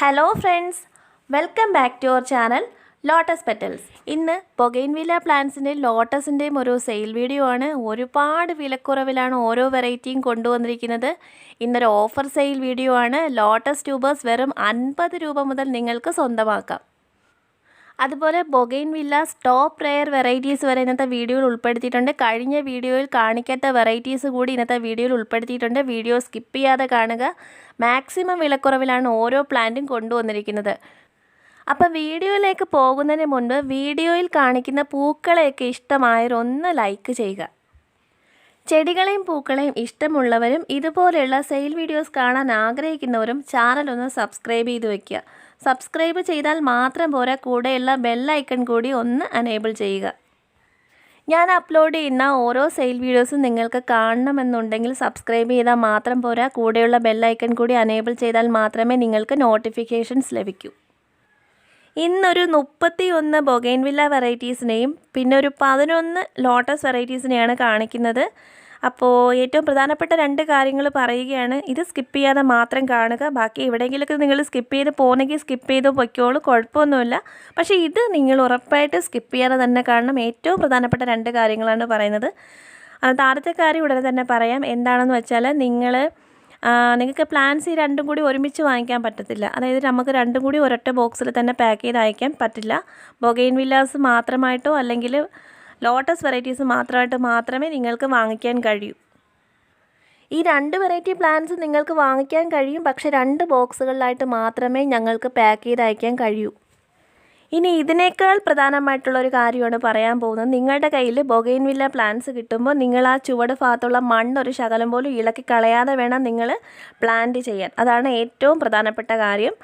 Hello friends welcome back to our channel lotus petals ഇന്ന് bougainvillea പ്ലാന്റ്സിന്റെയും ലോട്ടസിന്റെയും ഒരു sale video ആണ്. ഒരുപാട് വിലക്കുറവിലാണ് ഓരോ വെറൈറ്റിയും കൊണ്ടുവന്നിരിക്കുന്നത്. ഇന്നൊരു ഓഫർ സെയിൽ വീഡിയോ ആണ്. ലോട്ടസ് ട്യൂബേഴ്സ് വെറും അൻപത് രൂപ മുതൽ നിങ്ങൾക്ക് സ്വന്തമാക്കാം. അതുപോലെ bougainvilleas top rare varieties വരെ ഇന്നത്തെ വീഡിയോയിൽ ഉൾപ്പെടുത്തിയിട്ടുണ്ട്. കഴിഞ്ഞ വീഡിയോയിൽ കാണിക്കാത്ത വെറൈറ്റീസ് കൂടി ഇന്നത്തെ വീഡിയോയിൽ ഉൾപ്പെടുത്തിയിട്ടുണ്ട്. വീഡിയോ സ്കിപ്പ് ചെയ്യാതെ കാണുക. മാക്സിമം വിലക്കുറവിലാണ് ഓരോ പ്ലാന്റും കൊണ്ടുവന്നിരിക്കുന്നത്. അപ്പം വീഡിയോയിലേക്ക് പോകുന്നതിന് മുൻപ് വീഡിയോയിൽ കാണിക്കുന്ന പൂക്കളെയൊക്കെ ഇഷ്ടമായവരൊന്ന് ലൈക്ക് ചെയ്യുക. ചെടികളെയും പൂക്കളെയും ഇഷ്ടമുള്ളവരും ഇതുപോലെയുള്ള സെയിൽ വീഡിയോസ് കാണാൻ ആഗ്രഹിക്കുന്നവരും ചാനൽ ഒന്ന് സബ്സ്ക്രൈബ് ചെയ്ത് വെക്കുക. സബ്സ്ക്രൈബ് ചെയ്താൽ മാത്രം പോരാ കൂടെയുള്ള ബെല്ലൈക്കൺ കൂടി ഒന്ന് അനേബിൾ ചെയ്യുക. ഞാൻ അപ്ലോഡ് ചെയ്യുന്ന ഓരോ സെയിൽ വീഡിയോസും നിങ്ങൾക്ക് കാണണമെന്നുണ്ടെങ്കിൽ സബ്സ്ക്രൈബ് ചെയ്താൽ മാത്രം പോരാ കൂടെയുള്ള ബെല്ലൈക്കൺ കൂടി അനേബിൾ ചെയ്താൽ മാത്രമേ നിങ്ങൾക്ക് നോട്ടിഫിക്കേഷൻസ് ലഭിക്കൂ. ഇന്നൊരു മുപ്പത്തി ഒന്ന് ബൊഗൈൻവില്ല വെറൈറ്റീസിനെയും പിന്നെ ഒരു പതിനൊന്ന് ലോട്ടസ് വെറൈറ്റീസിനെയാണ് കാണിക്കുന്നത്. അപ്പോൾ ഏറ്റവും പ്രധാനപ്പെട്ട രണ്ട് കാര്യങ്ങൾ പറയുകയാണ്. ഇത് സ്കിപ്പ് ചെയ്യാതെ മാത്രം കാണുക. ബാക്കി എവിടെയെങ്കിലുമൊക്കെ നിങ്ങൾ സ്കിപ്പ് ചെയ്ത് പോകണമെങ്കിൽ സ്കിപ്പ് ചെയ്ത് പൊയ്ക്കോളൂ. കുഴപ്പമൊന്നുമില്ല. പക്ഷേ ഇത് നിങ്ങൾ ഉറപ്പായിട്ട് സ്കിപ്പ് ചെയ്യാതെ തന്നെ കാണണം. ഏറ്റവും പ്രധാനപ്പെട്ട രണ്ട് കാര്യങ്ങളാണ് പറയുന്നത്. അതായത് ആദ്യത്തെ കാര്യം ഉടനെ തന്നെ പറയാം. എന്താണെന്ന് വെച്ചാൽ നിങ്ങൾ നിങ്ങൾക്ക് പ്ലാൻസ് ഈ രണ്ടും കൂടി ഒരുമിച്ച് വാങ്ങിക്കാൻ പറ്റത്തില്ല. അതായത് നമുക്ക് രണ്ടും കൂടി ഒരൊറ്റ ബോക്സിൽ തന്നെ പാക്ക് ചെയ്ത് അയക്കാൻ പറ്റില്ല. ബൊഗൈൻ വില്ലാസ് മാത്രമായിട്ടോ അല്ലെങ്കിൽ ലോട്ടസ് വെറൈറ്റീസ് മാത്രമായിട്ട് മാത്രമേ നിങ്ങൾക്ക് വാങ്ങിക്കാൻ കഴിയൂ. ഈ രണ്ട് വെറൈറ്റി പ്ലാന്റ്സ് നിങ്ങൾക്ക് വാങ്ങിക്കാൻ കഴിയും പക്ഷേ രണ്ട് ബോക്സുകളിലായിട്ട് മാത്രമേ ഞങ്ങൾക്ക് പാക്ക് ചെയ്ത് അയക്കാൻ കഴിയൂ. ഇനി ഇതിനേക്കാൾ പ്രധാനമായിട്ടുള്ള ഒരു കാര്യമാണ് പറയാൻ പോകുന്നത്. നിങ്ങളുടെ കയ്യിൽ ബൊഗൈൻവില്ല പ്ലാന്റ്സ് കിട്ടുമ്പോൾ നിങ്ങൾ ആ ചുവട് ഭാഗത്തുള്ള മണ്ണ് ഒരു ശകലം പോലും ഇളക്കി കളയാതെ വേണം നിങ്ങൾ പ്ലാന്റ് ചെയ്യാൻ. അതാണ് ഏറ്റവും പ്രധാനപ്പെട്ട കാര്യം.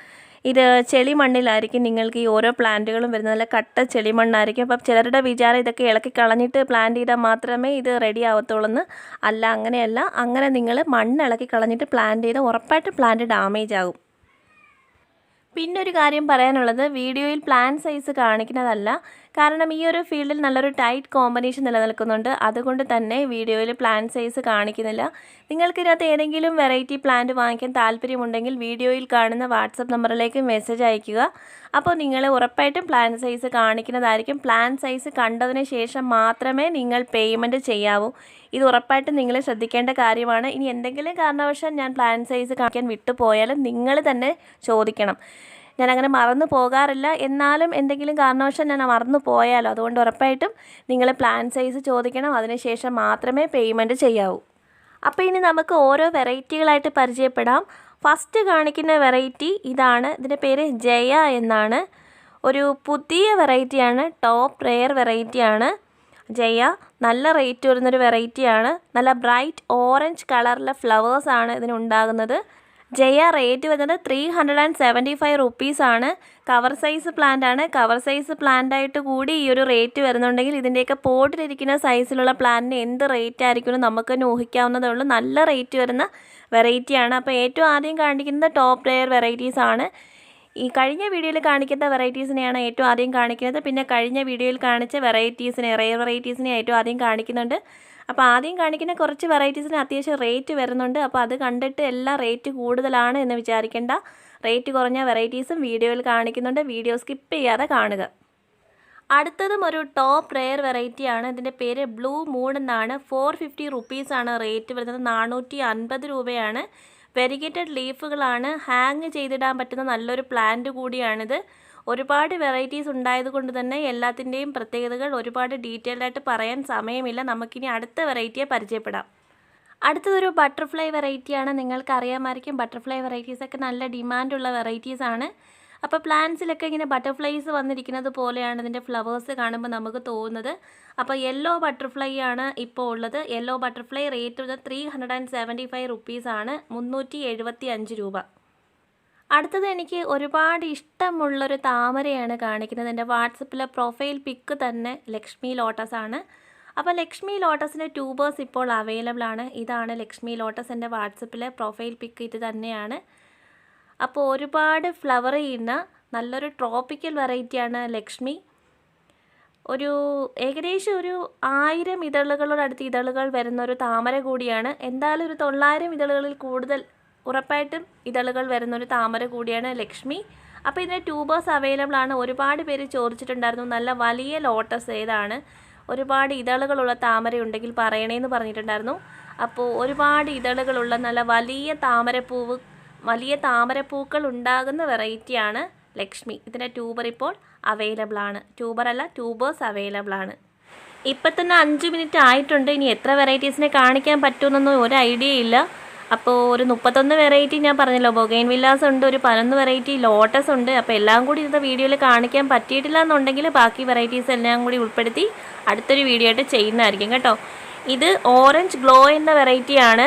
ഇത് ചെളി മണ്ണിലായിരിക്കും നിങ്ങൾക്ക് ഈ ഓരോ പ്ലാന്റുകളും വരുന്നത്. നല്ല കട്ട ചെളി മണ്ണായിരിക്കും അപ്പം ചിലരുടെ വിചാരം ഇതൊക്കെ ഇളക്കി കളഞ്ഞിട്ട് പ്ലാന്റ് ചെയ്താൽ മാത്രമേ ഇത് റെഡി ആവത്തുള്ളൂ എന്ന് അല്ല അങ്ങനെയല്ല. അങ്ങനെ നിങ്ങൾ മണ്ണ് ഇളക്കി കളഞ്ഞിട്ട് പ്ലാന്റ് ചെയ്താൽ ഉറപ്പായിട്ട് പ്ലാന്റ് ഡാമേജ് ആകും. പിന്നെ ഒരു കാര്യം പറയാനുള്ളത്. വീഡിയോയിൽ പ്ലാൻ സൈസ് കാണിക്കുന്നതല്ല. കാരണം ഈ ഒരു ഫീൽഡിൽ നല്ലൊരു ടൈറ്റ് കോമ്പിനേഷൻ നിലനിൽക്കുന്നുണ്ട്. അതുകൊണ്ട് തന്നെ വീഡിയോയിൽ പ്ലാന്റ് സൈസ് കാണിക്കുന്നില്ല. നിങ്ങൾക്കിതിനകത്ത് ഏതെങ്കിലും വെറൈറ്റി പ്ലാന്റ് വാങ്ങിക്കാൻ താല്പര്യമുണ്ടെങ്കിൽ വീഡിയോയിൽ കാണുന്ന വാട്സപ്പ് നമ്പറിലേക്ക് മെസ്സേജ് അയയ്ക്കുക. അപ്പോൾ നിങ്ങൾ ഉറപ്പായിട്ടും പ്ലാൻ സൈസ് കാണിക്കുന്നതായിരിക്കും. പ്ലാൻ സൈസ് കണ്ടതിന് ശേഷം മാത്രമേ നിങ്ങൾ പേയ്മെന്റ് ചെയ്യാവൂ. ഇത് ഉറപ്പായിട്ടും നിങ്ങൾ ശ്രദ്ധിക്കേണ്ട കാര്യമാണ്. ഇനി എന്തെങ്കിലും കാരണവശാൽ ഞാൻ പ്ലാൻ സൈസ് കാണിക്കാൻ വിട്ടുപോയാലും നിങ്ങൾ തന്നെ ചോദിക്കണം. ഞാൻ അങ്ങനെ മറന്നു പോകാറില്ല. എന്നാലും എന്തെങ്കിലും കാരണവശാൽ ഞാൻ മറന്നു പോയാലോ? അതുകൊണ്ട് ഉറപ്പായിട്ടും നിങ്ങൾ പ്ലാൻ സൈസ് ചോദിക്കണം. അതിനുശേഷം മാത്രമേ പേയ്മെന്റ് ചെയ്യാവൂ. അപ്പോൾ ഇനി നമുക്ക് ഓരോ വെറൈറ്റികളായിട്ട് പരിചയപ്പെടാം. ഫസ്റ്റ് കാണിക്കുന്ന വെറൈറ്റി ഇതാണ്. ഇതിന്റെ പേര് ജയ എന്നാണ്. ഒരു പുതിയ വെറൈറ്റിയാണ് ടോപ്പ് റെയർ വെറൈറ്റിയാണ് ജയ നല്ല റേറ്റ് വരുന്നൊരു വെറൈറ്റിയാണ് നല്ല ബ്രൈറ്റ് ഓറഞ്ച് കളറിലെ ഫ്ലവേഴ്സാണ് ഇതിനുണ്ടാകുന്നത്. ജയ റേറ്റ് വരുന്നത് three hundred and seventy five റുപ്പീസാണ് കവർ സൈസ് പ്ലാന്റ് ആണ്. കവർ സൈസ് പ്ലാന്റ് ആയിട്ട് കൂടി ഈ ഒരു റേറ്റ് വരുന്നുണ്ടെങ്കിൽ ഇതിന്റെയൊക്കെ പോട്ടിലിരിക്കുന്ന സൈസിലുള്ള പ്ലാന്റിന് എന്ത് റേറ്റ് ആയിരിക്കും നമുക്ക് ഊഹിക്കാവുന്നതേ ഉള്ളൂ. നല്ല റേറ്റ് വരുന്ന വെറൈറ്റിയാണ് അപ്പോൾ ഏറ്റവും ആദ്യം കാണിക്കുന്നത് ടോപ്പ് ലെയർ വെറൈറ്റീസ് ആണ്. ഈ കഴിഞ്ഞ വീഡിയോയിൽ കാണിക്കുന്ന വെറൈറ്റീസിനെയാണ് ഏറ്റവും ആദ്യം കാണിക്കുന്നത്. പിന്നെ കഴിഞ്ഞ വീഡിയോയിൽ കാണിച്ച വെറൈറ്റീസിനെ റെയർ വെറൈറ്റീസിനെ ഏറ്റവും ആദ്യം കാണിക്കുന്നുണ്ട്. അപ്പോൾ ആദ്യം കാണിക്കുന്ന കുറച്ച് വെറൈറ്റീസിന് അത്യാവശ്യം റേറ്റ് വരുന്നുണ്ട്. അപ്പോൾ അത് കണ്ടിട്ട് എല്ലാം റേറ്റ് കൂടുതലാണ് എന്ന് വിചാരിക്കേണ്ട. റേറ്റ് കുറഞ്ഞ വെറൈറ്റീസും വീഡിയോയിൽ കാണിക്കുന്നുണ്ട്. വീഡിയോ സ്കിപ്പ് ചെയ്യാതെ കാണുക. അടുത്തതും ഒരു ടോപ്പ് റെയർ വെറൈറ്റിയാണ് ഇതിന്റെ പേര് ബ്ലൂ മൂൺ എന്നാണ്. ഫോർ ഫിഫ്റ്റി റുപ്പീസാണ് റേറ്റ് വരുന്നത്. നാനൂറ്റി അൻപത് രൂപയാണ്. വെരിഗേറ്റഡ് ലീഫുകളാണ്. ഹാങ് ചെയ്തിടാൻ പറ്റുന്ന നല്ലൊരു പ്ലാന്റ് കൂടിയാണിത്. ഒരുപാട് വെറൈറ്റീസ് ഉണ്ടായത് കൊണ്ട് തന്നെ എല്ലാത്തിന്റെയും പ്രത്യേകതകൾ ഒരുപാട് ഡീറ്റെയിൽഡ് ആയിട്ട് പറയാൻ സമയമില്ല. നമുക്കിനി അടുത്ത വെറൈറ്റിയെ പരിചയപ്പെടാം. അടുത്തതൊരു ബട്ടർഫ്ലൈ വെറൈറ്റിയാണ്. നിങ്ങൾക്ക് അറിയാമായിരിക്കും ബട്ടർഫ്ലൈ വെറൈറ്റീസൊക്കെ നല്ല ഡിമാൻഡുള്ള വെറൈറ്റീസ് ആണ് അപ്പോൾ പ്ലാന്റ്സിലൊക്കെ ഇങ്ങനെ ബട്ടർഫ്ലൈസ് വന്നിരിക്കുന്നത് പോലെയാണ് ഇതിന്റെ ഫ്ലവേഴ്സ് കാണുമ്പോൾ നമുക്ക് തോന്നുന്നത്. അപ്പോൾ യെല്ലോ ബട്ടർഫ്ലൈ ആണ് ഇപ്പോൾ ഉള്ളത്. Yellow butterfly rate three hundred and seventy five റുപ്പീസാണ് മുന്നൂറ്റി എഴുപത്തി അഞ്ച് രൂപ. അടുത്തത് എനിക്ക് ഒരുപാട് ഇഷ്ടമുള്ളൊരു താമരയാണ് കാണിക്കുന്നത്. എന്റെ വാട്സപ്പിലെ പ്രൊഫൈൽ പിക്ക് തന്നെ ലക്ഷ്മി ലോട്ടസ് ആണ്. അപ്പോൾ ലക്ഷ്മി ലോട്ടസിന്റെ ട്യൂബേഴ്സ് ഇപ്പോൾ അവൈലബിൾ ആണ്. ഇതാണ് ലക്ഷ്മി ലോട്ടസ് എന്റെ വാട്സപ്പിലെ പ്രൊഫൈൽ പിക്ക് ഇത് തന്നെയാണ്. അപ്പോൾ ഒരുപാട് ഫ്ലവർ ചെയ്യുന്ന നല്ലൊരു ട്രോപ്പിക്കൽ വെറൈറ്റിയാണ് ലക്ഷ്മി. ഒരു ഏകദേശം ഒരു ആയിരം ഇതളുകളോടടുത്ത് ഇതളുകൾ വരുന്ന ഒരു താമര കൂടിയാണ്. എന്തായാലും ഒരു തൊള്ളായിരം ഇതളുകളിൽ കൂടുതൽ ഉറപ്പായിട്ടും ഇതളുകൾ വരുന്നൊരു താമര കൂടിയാണ് ലക്ഷ്മി. അപ്പോൾ ഇതിന്റെ ട്യൂബേഴ്സ് അവൈലബിൾ ആണ്. ഒരുപാട് പേര് ചോദിച്ചിട്ടുണ്ടായിരുന്നു. നല്ല വലിയ ലോട്ടസ് ഏതാണ്? ഒരുപാട് ഇതളുകളുള്ള താമര ഉണ്ടെങ്കിൽ പറയണേന്ന് പറഞ്ഞിട്ടുണ്ടായിരുന്നു. അപ്പോൾ ഒരുപാട് ഇതളുകളുള്ള നല്ല വലിയ താമരപ്പൂവ് വലിയ താമരപ്പൂക്കൾ ഉണ്ടാകുന്ന വെറൈറ്റിയാണ് ലക്ഷ്മി. ഇതിന്റെ ട്യൂബർ ഇപ്പോൾ അവൈലബിൾ ആണ്. ട്യൂബർ അല്ല ട്യൂബേഴ്സ് അവൈലബിൾ ആണ്. ഇപ്പം തന്നെ അഞ്ച് മിനിറ്റ് ആയിട്ടുണ്ട്. ഇനി എത്ര വെറൈറ്റീസിനെ കാണിക്കാൻ പറ്റുമെന്നൊന്നും ഒരു ഐഡിയ ഇല്ല. അപ്പോൾ ഒരു മുപ്പത്തൊന്ന് വെറൈറ്റി ഞാൻ പറഞ്ഞല്ലോ. ബൊഗൈൻ വില്ലാസ് ഉണ്ട് ഒരു പതിനൊന്ന് വെറൈറ്റി ലോട്ടസ് ഉണ്ട്. അപ്പോൾ എല്ലാം കൂടി ഇന്നത്തെ വീഡിയോയിൽ കാണിക്കാൻ പറ്റിയിട്ടില്ല എന്നുണ്ടെങ്കിൽ ബാക്കി വെറൈറ്റീസ് എല്ലാം കൂടി ഉൾപ്പെടുത്തി അടുത്തൊരു വീഡിയോ ആയിട്ട് ചെയ്യുന്നതായിരിക്കും കേട്ടോ. ഇത് ഓറഞ്ച് ഗ്ലോ എന്ന വെറൈറ്റിയാണ്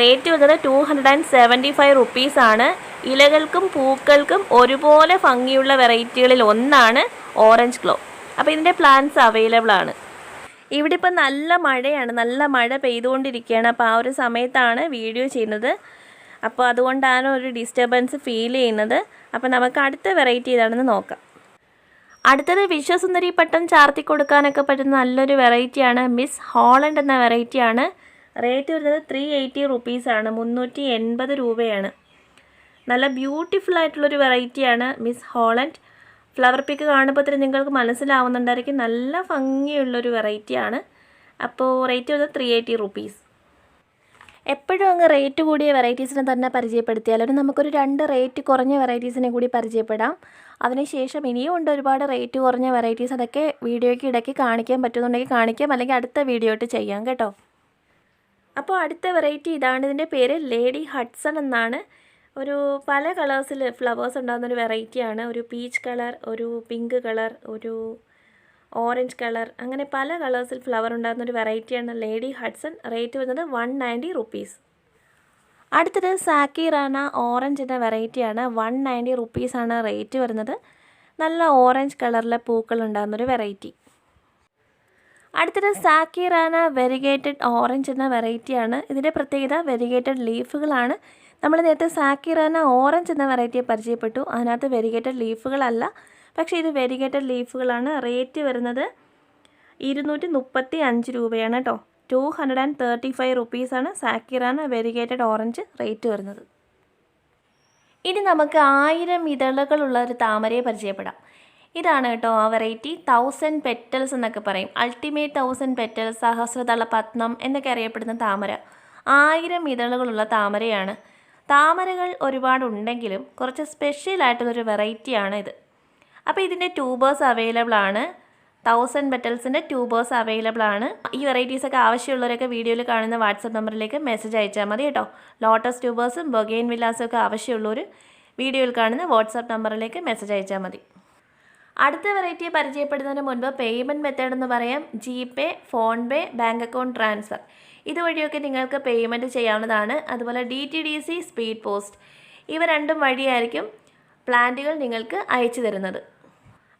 റേറ്റ് വന്നത് two hundred and seventy five റുപ്പീസാണ് ഇലകൾക്കും പൂക്കൾക്കും ഒരുപോലെ ഭംഗിയുള്ള വെറൈറ്റികളിൽ ഒന്നാണ് ഓറഞ്ച് ഗ്ലോ അപ്പോൾ ഇതിന്റെ പ്ലാൻസ് അവൈലബിൾ ആണ്. ഇവിടെ ഇപ്പം നല്ല മഴയാണ്. നല്ല മഴ പെയ്തുകൊണ്ടിരിക്കുകയാണ്. അപ്പോൾ ആ ഒരു സമയത്താണ് വീഡിയോ ചെയ്യുന്നത്. അപ്പോൾ അതുകൊണ്ടാണ് ഒരു ഡിസ്റ്റർബൻസ് ഫീൽ ചെയ്യുന്നത്. അപ്പോൾ നമുക്ക് അടുത്ത വെറൈറ്റി ഏതാണെന്ന് നോക്കാം. അടുത്തത് വിശ്വസുന്ദരി പട്ടം ചാർത്തി കൊടുക്കാനൊക്കെ പറ്റുന്ന നല്ലൊരു വെറൈറ്റിയാണ് മിസ് ഹോളണ്ട് എന്ന വെറൈറ്റിയാണ് റേറ്റ് വരുന്നത് ത്രീ എയ്റ്റി റുപ്പീസാണ് മുന്നൂറ്റി എൺപത് രൂപയാണ്. നല്ല ബ്യൂട്ടിഫുൾ ആയിട്ടുള്ളൊരു വെറൈറ്റിയാണ് മിസ് ഹോളണ്ട് ഫ്ലവർ പിക്ക് കാണുമ്പോൾ തന്നെ നിങ്ങൾക്ക് മനസ്സിലാവുന്നുണ്ടായിരിക്കും. നല്ല ഭംഗിയുള്ളൊരു വെറൈറ്റിയാണ് അപ്പോൾ റേറ്റ് വന്നത് ത്രീ എയ്റ്റി റുപ്പീസ് എപ്പോഴും അങ്ങ് റേറ്റ് കൂടിയ വെറൈറ്റീസിനെ തന്നെ പരിചയപ്പെടുത്തിയാലും നമുക്കൊരു രണ്ട് റേറ്റ് കുറഞ്ഞ വെറൈറ്റീസിനെ കൂടി പരിചയപ്പെടാം. അതിനുശേഷം ഇനിയും ഉണ്ട് ഒരുപാട് റേറ്റ് കുറഞ്ഞ വെറൈറ്റീസ് അതൊക്കെ വീഡിയോയ്ക്ക് ഇടയ്ക്ക് കാണിക്കാൻ പറ്റുന്നുണ്ടെങ്കിൽ കാണിക്കാം. അല്ലെങ്കിൽ അടുത്ത വീഡിയോ ആയിട്ട് ചെയ്യാം കേട്ടോ. അപ്പോൾ അടുത്ത വെറൈറ്റി ഇതാണ്. ഇതിന്റെ പേര് ലേഡി ഹഡ്സൺ എന്നാണ്. ഒരു പല കളേഴ്സിൽ ഫ്ലവേഴ്സ് ഉണ്ടാകുന്ന ഒരു വെറൈറ്റിയാണ് ഒരു പീച്ച് കളർ ഒരു പിങ്ക് കളർ ഒരു ഓറഞ്ച് കളർ അങ്ങനെ പല കളേഴ്സിൽ ഫ്ലവർ ഉണ്ടാകുന്ന ഒരു വെറൈറ്റിയാണ് ലേഡി ഹഡ്സൺ റേറ്റ് വരുന്നത് വൺ നയന്റി റുപ്പീസ് അടുത്തത് സാക്കിറാന ഓറഞ്ച് എന്ന വെറൈറ്റിയാണ് വൺ നയന്റി റുപ്പീസാണ് റേറ്റ് വരുന്നത്. നല്ല ഓറഞ്ച് കളറിലെ പൂക്കൾ ഉണ്ടാകുന്നൊരു വെറൈറ്റി അടുത്തത് സാക്കിറാന വെരിഗേറ്റഡ് ഓറഞ്ച് എന്ന വെറൈറ്റിയാണ് ഇതിന്റെ പ്രത്യേകത വെരിഗേറ്റഡ് ലീഫുകളാണ് നമ്മൾ നേരത്തെ സാക്കിറാന ഓറഞ്ച് എന്ന വെറൈറ്റിയെ പരിചയപ്പെട്ടു. അതിനകത്ത് വെരിഗേറ്റഡ് ലീഫുകളല്ല പക്ഷേ ഇത് വെരിഗേറ്റഡ് ലീഫുകളാണ് റേറ്റ് വരുന്നത് ഇരുന്നൂറ്റി മുപ്പത്തി അഞ്ച് രൂപയാണ് കേട്ടോ two hundred and thirty five റുപ്പീസാണ് സാക്കിറാന വെരിഗേറ്റഡ് ഓറഞ്ച് റേറ്റ് വരുന്നത്. ഇനി നമുക്ക് ആയിരം ഇതളുകളുള്ള ഒരു താമരയെ പരിചയപ്പെടാം. ഇതാണ് കേട്ടോ ആ വെറൈറ്റി തൗസൻഡ് പെറ്റൽസ് എന്നൊക്കെ പറയും. അൾട്ടിമേറ്റ് തൗസൻഡ് പെറ്റൽസ് സഹസ്രതള പത്മം എന്നൊക്കെ അറിയപ്പെടുന്ന താമര. ആയിരം ഇതളുകളുള്ള താമരയാണ്. താമരകൾ ഒരുപാടുണ്ടെങ്കിലും കുറച്ച് സ്പെഷ്യലായിട്ടുള്ളൊരു വെറൈറ്റിയാണ് ഇത്. അപ്പോൾ ഇതിന്റെ ട്യൂബേഴ്സ് അവൈലബിൾ ആണ്. തൗസൻഡ് ബെറ്റൽസിന്റെ ട്യൂബേഴ്സ് അവൈലബിൾ ആണ്. ഈ വെറൈറ്റീസൊക്കെ ആവശ്യമുള്ളവരൊക്കെ വീഡിയോയിൽ കാണുന്ന വാട്സപ്പ് നമ്പറിലേക്ക് മെസ്സേജ് അയച്ചാൽ മതി കേട്ടോ. ലോട്ടസ് ട്യൂബേഴ്സും ബൊഗെയിൻ വില്ലാസും ഒക്കെ ആവശ്യമുള്ളവർ വീഡിയോയിൽ കാണുന്ന വാട്സപ്പ് നമ്പറിലേക്ക് മെസ്സേജ് അയച്ചാൽ മതി. അടുത്ത വെറൈറ്റിയെ പരിചയപ്പെടുന്നതിന് മുൻപ് പേയ്മെന്റ് മെത്തേഡ് എന്ന് പറയാം. G pay PhonePe bank account transfer ഇതുവഴിയൊക്കെ നിങ്ങൾക്ക് പേയ്മെന്റ് ചെയ്യാവുന്നതാണ്. അതുപോലെ D T D C speed post ഇവ രണ്ടും വഴിയായിരിക്കും പ്ലാന്റുകൾ നിങ്ങൾക്ക് അയച്ചു തരുന്നത്.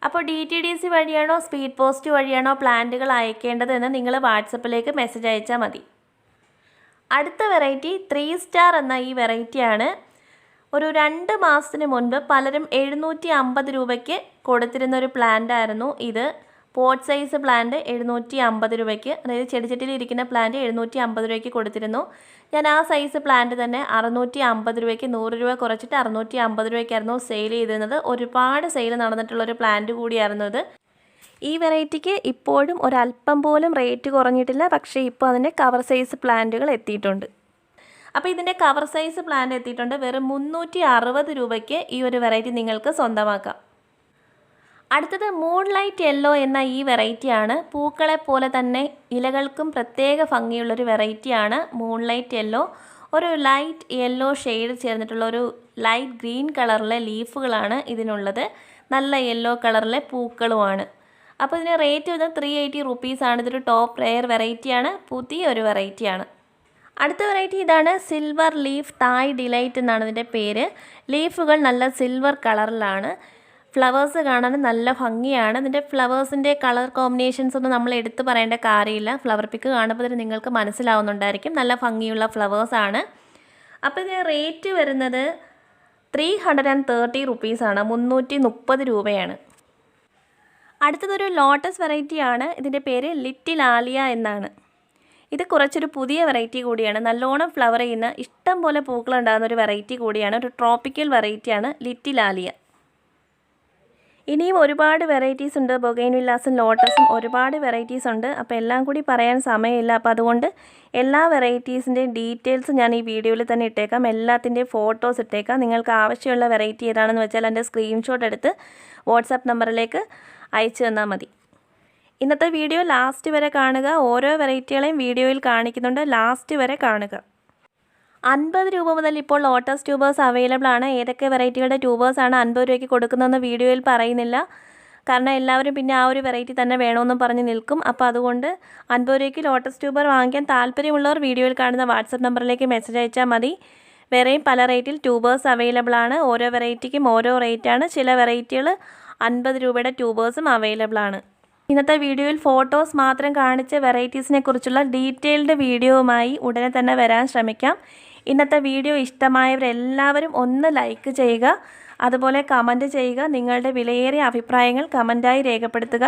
അപ്പോൾ ഡി ടി ഡി സി വഴിയാണോ സ്പീഡ് പോസ്റ്റ് വഴിയാണോ പ്ലാന്റുകൾ അയക്കേണ്ടതെന്ന് നിങ്ങൾ വാട്സപ്പിലേക്ക് മെസ്സേജ് അയച്ചാൽ മതി. അടുത്ത വെറൈറ്റി ത്രീ സ്റ്റാർ എന്ന ഈ വെറൈറ്റിയാണ് ഒരു രണ്ട് മാസത്തിന് മുൻപ് പലരും എഴുന്നൂറ്റി അമ്പത് രൂപയ്ക്ക് കൊടുത്തിരുന്ന ഒരു പ്ലാന്റ് ആയിരുന്നു ഇത്. പോട്ട് സൈസ് പ്ലാന്റ് എഴുന്നൂറ്റി അമ്പത് രൂപയ്ക്ക് അതായത് ചെടിച്ചട്ടിയിൽ ഇരിക്കുന്ന പ്ലാന്റ് എഴുന്നൂറ്റി അമ്പത് രൂപയ്ക്ക് കൊടുത്തിരുന്നു. ഞാൻ ആ സൈസ് പ്ലാന്റ് തന്നെ അറുന്നൂറ്റി അമ്പത് രൂപയ്ക്ക് നൂറ് രൂപ കുറച്ചിട്ട് അറുന്നൂറ്റി അമ്പത് രൂപയ്ക്കായിരുന്നു സെയിൽ ചെയ്തിരുന്നത്. ഒരുപാട് സെയിൽ നടന്നിട്ടുള്ള ഒരു പ്ലാന്റ് കൂടിയായിരുന്നു ഇത്. ഈ വെറൈറ്റിക്ക് ഇപ്പോഴും ഒരല്പം പോലും റേറ്റ് കുറഞ്ഞിട്ടില്ല. പക്ഷേ ഇപ്പോൾ അതിന്റെ കവർ സൈസ് പ്ലാന്റുകൾ എത്തിയിട്ടുണ്ട്. അപ്പോൾ ഇതിന്റെ കവർ സൈസ് പ്ലാന്റ് എത്തിയിട്ടുണ്ട്. വെറും മുന്നൂറ്റി രൂപയ്ക്ക് ഈ ഒരു വെറൈറ്റി നിങ്ങൾക്ക് സ്വന്തമാക്കാം. അടുത്തത് മൂൺലൈറ്റ് യെല്ലോ എന്ന ഈ വെറൈറ്റിയാണ് പൂക്കളെ പോലെ തന്നെ ഇലകൾക്കും പ്രത്യേക ഭംഗിയുള്ളൊരു വെറൈറ്റിയാണ് മൂൺലൈറ്റ് യെല്ലോ ഒരു ലൈറ്റ് യെല്ലോ ഷെയ്ഡ് ചേർന്നിട്ടുള്ള ഒരു ലൈറ്റ് ഗ്രീൻ കളറിലെ ലീഫുകളാണ് ഇതിനുള്ളത്. നല്ല യെല്ലോ കളറിലെ പൂക്കളുമാണ്. അപ്പോൾ ഇതിന് റേറ്റ് വരുന്നത് ത്രീ എയ്റ്റി റുപ്പീസാണ് ഇതൊരു ടോപ്പ് റെയർ വെറൈറ്റിയാണ് പുതിയ ഒരു വെറൈറ്റിയാണ് അടുത്ത വെറൈറ്റി ഇതാണ് സിൽവർ ലീഫ് തായ് ഡിലൈറ്റ് എന്നാണ് ഇതിന്റെ പേര്. ലീഫുകൾ നല്ല സിൽവർ കളറിലാണ് ഫ്ലവേഴ്സ് കാണാൻ നല്ല ഭംഗിയാണ്. ഇതിന്റെ ഫ്ലവേഴ്സിന്റെ കളർ കോമ്പിനേഷൻസ് ഒന്നും നമ്മൾ എടുത്തു പറയേണ്ട കാര്യമില്ല. ഫ്ലവർ പിക്ക് കാണുമ്പോൾ തന്നെ നിങ്ങൾക്ക് മനസ്സിലാവുന്നുണ്ടായിരിക്കും. നല്ല ഭംഗിയുള്ള ഫ്ലവേഴ്സാണ് അപ്പോൾ ഇതിന് റേറ്റ് വരുന്നത് ത്രീ ഹൺഡ്രഡ് ആൻഡ് തേർട്ടി റുപ്പീസാണ് മുന്നൂറ്റി മുപ്പത് രൂപയാണ്. അടുത്തതൊരു ലോട്ടസ് വെറൈറ്റിയാണ് ഇതിന്റെ പേര് ലിറ്റിൽ ആലിയ എന്നാണ്. ഇത് കുറച്ചൊരു പുതിയ വെറൈറ്റി കൂടിയാണ്. നല്ലോണം ഫ്ലവർ ചെയ്യുന്ന ഇഷ്ടം പോലെ പൂക്കളുണ്ടാകുന്ന ഒരു വെറൈറ്റി കൂടിയാണ്. ഒരു ട്രോപ്പിക്കൽ വെറൈറ്റിയാണ് ലിറ്റിലാലിയ ഇനിയും ഒരുപാട് വെറൈറ്റീസ് ഉണ്ട്. ബൊഗൈൻ വില്ലാസും ലോട്ടസും ഒരുപാട് വെറൈറ്റീസ് ഉണ്ട്. അപ്പോൾ എല്ലാം കൂടി പറയാൻ സമയമില്ല. അപ്പോൾ അതുകൊണ്ട് എല്ലാ വെറൈറ്റീസിന്റെയും ഡീറ്റെയിൽസ് ഞാൻ ഈ വീഡിയോയിൽ തന്നെ ഇട്ടേക്കാം. എല്ലാത്തിന്റെയും ഫോട്ടോസ് ഇട്ടേക്കാം. നിങ്ങൾക്ക് ആവശ്യമുള്ള വെറൈറ്റി ഏതാണെന്ന് വെച്ചാൽ എന്റെ സ്ക്രീൻഷോട്ട് എടുത്ത് വാട്സാപ്പ് നമ്പറിലേക്ക് അയച്ചു തന്നാൽ മതി. ഇന്നത്തെ വീഡിയോ ലാസ്റ്റ് വരെ കാണുക. ഓരോ വെറൈറ്റികളെയും വീഡിയോയിൽ കാണിക്കുന്നുണ്ട്. ലാസ്റ്റ് വരെ കാണുക. അൻപത് രൂപ മുതൽ ഇപ്പോൾ ലോട്ടസ് ട്യൂബേഴ്സ് അവൈലബിൾ ആണ്. ഏതൊക്കെ വെറൈറ്റികളുടെ ട്യൂബേഴ്സ് ആണ് അൻപത് രൂപയ്ക്ക് കൊടുക്കുന്നതെന്ന് വീഡിയോയിൽ പറയുന്നില്ല. കാരണം എല്ലാവരും പിന്നെ ആ ഒരു വെറൈറ്റി തന്നെ വേണമെന്നും പറഞ്ഞ് നിൽക്കും. അപ്പോൾ അതുകൊണ്ട് അൻപത് രൂപയ്ക്ക് ലോട്ടസ് ട്യൂബർ വാങ്ങിക്കാൻ താല്പര്യമുള്ളവർ വീഡിയോയിൽ കാണുന്ന വാട്സപ്പ് നമ്പറിലേക്ക് മെസ്സേജ് അയച്ചാൽ മതി. വേറെയും പല റേറ്റിൽ ട്യൂബേഴ്സ് അവൈലബിൾ ആണ്. ഓരോ വെറൈറ്റിക്കും ഓരോ റേറ്റാണ് ചില വെറൈറ്റികൾ അൻപത് രൂപയുടെ ട്യൂബേഴ്സും അവൈലബിൾ ആണ്. ഇന്നത്തെ വീഡിയോയിൽ ഫോട്ടോസ് മാത്രം കാണിച്ച വെറൈറ്റീസിനെ കുറിച്ചുള്ള ഡീറ്റെയിൽഡ് വീഡിയോവുമായി ഉടനെ തന്നെ വരാൻ ശ്രമിക്കാം. ഇന്നത്തെ വീഡിയോ ഇഷ്ടമായവരെല്ലാവരും ഒന്ന് ലൈക്ക് ചെയ്യുക. അതുപോലെ കമന്റ് ചെയ്യുക. നിങ്ങളുടെ വിലയേറിയ അഭിപ്രായങ്ങൾ കമന്റായി രേഖപ്പെടുത്തുക.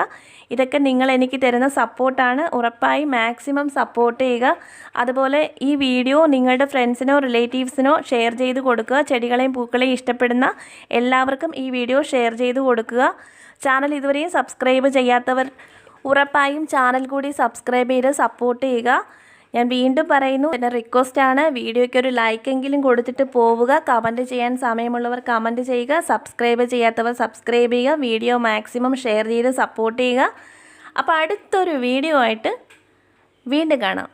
ഇതൊക്കെ നിങ്ങൾ എനിക്ക് തരുന്ന സപ്പോർട്ടാണ് ഉറപ്പായി മാക്സിമം സപ്പോർട്ട് ചെയ്യുക. അതുപോലെ ഈ വീഡിയോ നിങ്ങളുടെ ഫ്രണ്ട്സിനോ റിലേറ്റീവ്സിനോ ഷെയർ ചെയ്ത് കൊടുക്കുക. ചെടികളെയും പൂക്കളെയും ഇഷ്ടപ്പെടുന്ന എല്ലാവർക്കും ഈ വീഡിയോ ഷെയർ ചെയ്ത് കൊടുക്കുക. ചാനൽ ഇതുവരെയും സബ്സ്ക്രൈബ് ചെയ്യാത്തവർ ഉറപ്പായും ചാനൽ കൂടി സബ്സ്ക്രൈബ് ചെയ്ത് സപ്പോർട്ട് ചെയ്യുക. ഞാൻ വീണ്ടും പറയുന്നു എന്റെ ആണ്. വീഡിയോയ്ക്ക് ഒരു ലൈക്കെങ്കിലും കൊടുത്തിട്ട് പോവുക. കമന്റ് ചെയ്യാൻ സമയമുള്ളവർ കമന്റ് ചെയ്യുക. സബ്സ്ക്രൈബ് ചെയ്യാത്തവർ സബ്സ്ക്രൈബ് ചെയ്യുക. വീഡിയോ മാക്സിമം ഷെയർ ചെയ്ത് സപ്പോർട്ട് ചെയ്യുക. അപ്പോൾ അടുത്തൊരു വീഡിയോ ആയിട്ട് വീണ്ടും കാണാം.